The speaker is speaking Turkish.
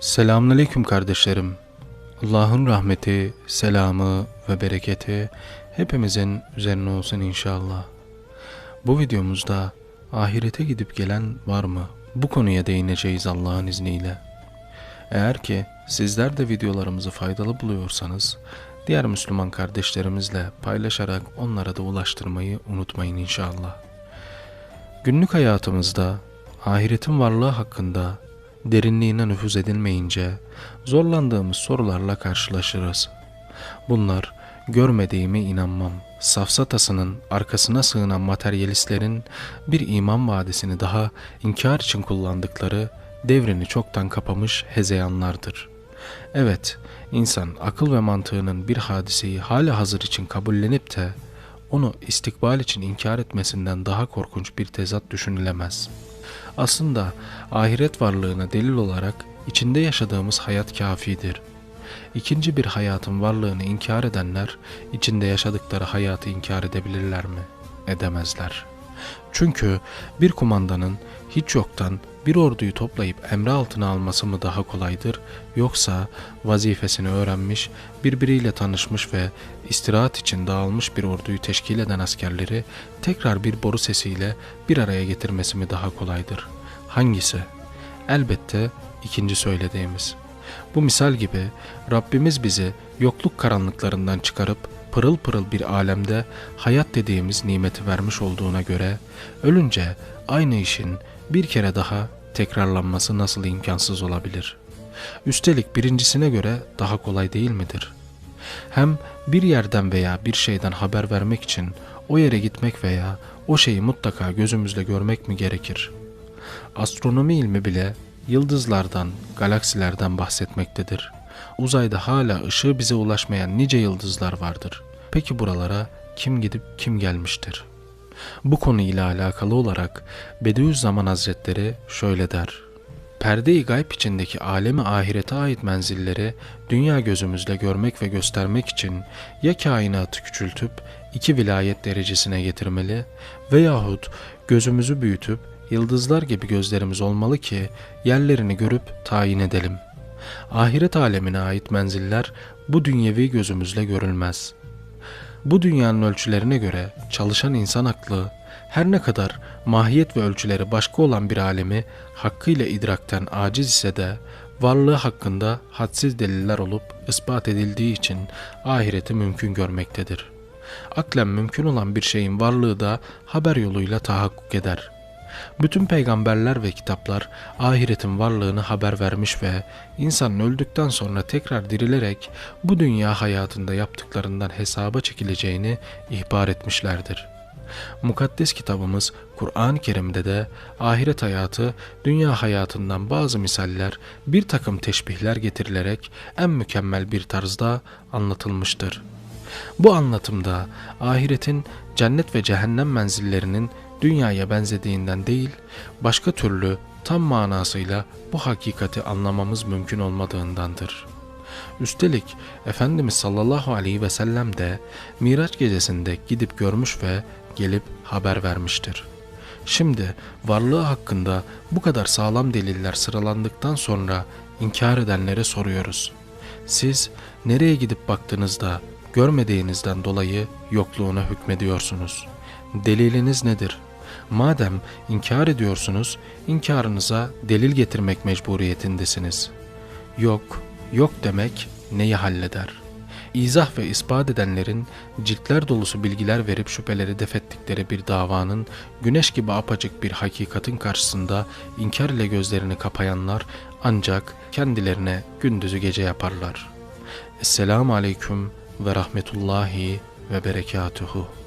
Selamünaleyküm kardeşlerim. Allah'ın rahmeti, selamı ve bereketi hepimizin üzerine olsun inşallah. Bu videomuzda ahirete gidip gelen var mı? Bu konuya değineceğiz Allah'ın izniyle. Eğer ki sizler de videolarımızı faydalı buluyorsanız diğer Müslüman kardeşlerimizle paylaşarak onlara da ulaştırmayı unutmayın inşallah. Günlük hayatımızda ahiretin varlığı hakkında derinliğine nüfuz edilmeyince zorlandığımız sorularla karşılaşırız. Bunlar görmediğime inanmam, safsatasının arkasına sığınan materyalistlerin bir iman vadisini daha inkar için kullandıkları devrini çoktan kapamış hezeyanlardır. Evet, insan akıl ve mantığının bir hadiseyi hala hazır için kabullenip de onu istikbal için inkar etmesinden daha korkunç bir tezat düşünülemez.'' Aslında ahiret varlığına delil olarak içinde yaşadığımız hayat kafidir. İkinci bir hayatın varlığını inkar edenler içinde yaşadıkları hayatı inkar edebilirler mi? Edemezler. Çünkü bir kumandanın hiç yoktan bir orduyu toplayıp emre altına alması mı daha kolaydır yoksa vazifesini öğrenmiş, birbiriyle tanışmış ve istirahat için dağılmış bir orduyu teşkil eden askerleri tekrar bir boru sesiyle bir araya getirmesi mi daha kolaydır? Hangisi? Elbette ikinci söylediğimiz. Bu misal gibi Rabbimiz bizi yokluk karanlıklarından çıkarıp pırıl pırıl bir alemde hayat dediğimiz nimeti vermiş olduğuna göre ölünce aynı işin bir kere daha tekrarlanması nasıl imkansız olabilir? Üstelik birincisine göre daha kolay değil midir? Hem bir yerden veya bir şeyden haber vermek için o yere gitmek veya o şeyi mutlaka gözümüzle görmek mi gerekir? Astronomi ilmi bile yıldızlardan, galaksilerden bahsetmektedir. Uzayda hala ışığı bize ulaşmayan nice yıldızlar vardır. Peki buralara kim gidip kim gelmiştir? Bu konu ile alakalı olarak Bediüzzaman Hazretleri şöyle der. Perde-i gayb içindeki alemi ahirete ait menzilleri dünya gözümüzle görmek ve göstermek için ya kainatı küçültüp iki vilayet derecesine getirmeli veyahut gözümüzü büyütüp yıldızlar gibi gözlerimiz olmalı ki yerlerini görüp tayin edelim. Ahiret alemine ait menziller bu dünyevi gözümüzle görülmez. Bu dünyanın ölçülerine göre çalışan insan aklı her ne kadar mahiyet ve ölçüleri başka olan bir alemi hakkıyla idrakten aciz ise de varlığı hakkında hadsiz deliller olup ispat edildiği için ahireti mümkün görmektedir. Aklen mümkün olan bir şeyin varlığı da haber yoluyla tahakkuk eder.'' Bütün peygamberler ve kitaplar ahiretin varlığını haber vermiş ve insanın öldükten sonra tekrar dirilerek bu dünya hayatında yaptıklarından hesaba çekileceğini ihbar etmişlerdir. Mukaddes kitabımız Kur'an-ı Kerim'de de ahiret hayatı dünya hayatından bazı misaller bir takım teşbihler getirilerek en mükemmel bir tarzda anlatılmıştır. Bu anlatımda ahiretin cennet ve cehennem menzillerinin dünyaya benzediğinden değil, başka türlü tam manasıyla bu hakikati anlamamız mümkün olmadığındandır. Üstelik Efendimiz sallallahu aleyhi ve sellem de Miraç gecesinde gidip görmüş ve gelip haber vermiştir. Şimdi varlığı hakkında bu kadar sağlam deliller sıralandıktan sonra inkar edenlere soruyoruz. Siz nereye gidip baktığınızda görmediğinizden dolayı yokluğuna hükmediyorsunuz. Deliliniz nedir? Madem inkar ediyorsunuz, inkarınıza delil getirmek mecburiyetindesiniz. Yok, yok demek neyi halleder? İzah ve ispat edenlerin ciltler dolusu bilgiler verip şüpheleri defettikleri bir davanın güneş gibi apacık bir hakikatin karşısında inkar ile gözlerini kapayanlar ancak kendilerine gündüzü gece yaparlar. Esselamu Aleyküm ve Rahmetullahi ve Berekatuhu.